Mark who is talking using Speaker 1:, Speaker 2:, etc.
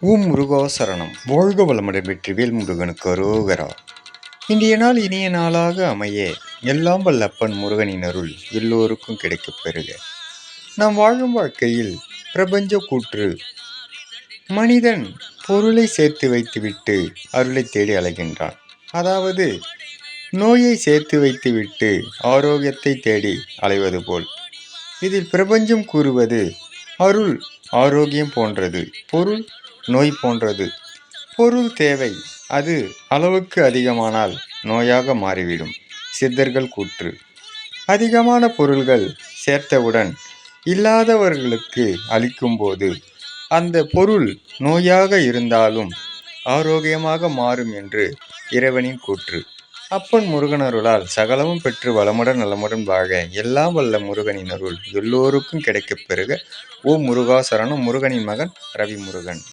Speaker 1: ஓம் முருகாசரணம். வாழ்க வளமுடன் வெற்றிவேல் முருகனுக்கு அரோகரா. இன்றைய நாள் இனிய நாளாக அமைய எல்லாம் வல்லப்பன் முருகனின் அருள் எல்லோருக்கும் கிடைக்கப் பெறுக. நாம் வாழும் வாழ்க்கையில் பிரபஞ்ச கூற்று மனிதன் பொருளை சேர்த்து வைத்துவிட்டு அருளை தேடி அலைகின்றான். அதாவது நோயை சேர்த்து வைத்துவிட்டு ஆரோக்கியத்தை தேடி அலைவது போல். இதில் பிரபஞ்சம் கூறுவது அருள் ஆரோக்கியம் போன்றது பொருள் நோய் போன்றது. பொருள் தேவை அது அளவுக்கு அதிகமானால் நோயாக மாறிவிடும். சித்தர்கள் கூற்று. அதிகமான பொருள்கள் சேர்த்தவுடன் இல்லாதவர்களுக்கு அளிக்கும்போது அந்த பொருள் நோயாக இருந்தாலும் ஆரோக்கியமாக மாறும் என்று இறைவனின் கூற்று. அப்பன் முருகன் அருளால் சகலமும் பெற்று வளமுடன் நலமுடன் வாழ எல்லாம் வல்ல முருகனின் அருள். எல்லோருக்கும் கிடைக்கப் பெறுக. ஓ முருகாசரணம் முருகனின் மகன் ரவி முருகன்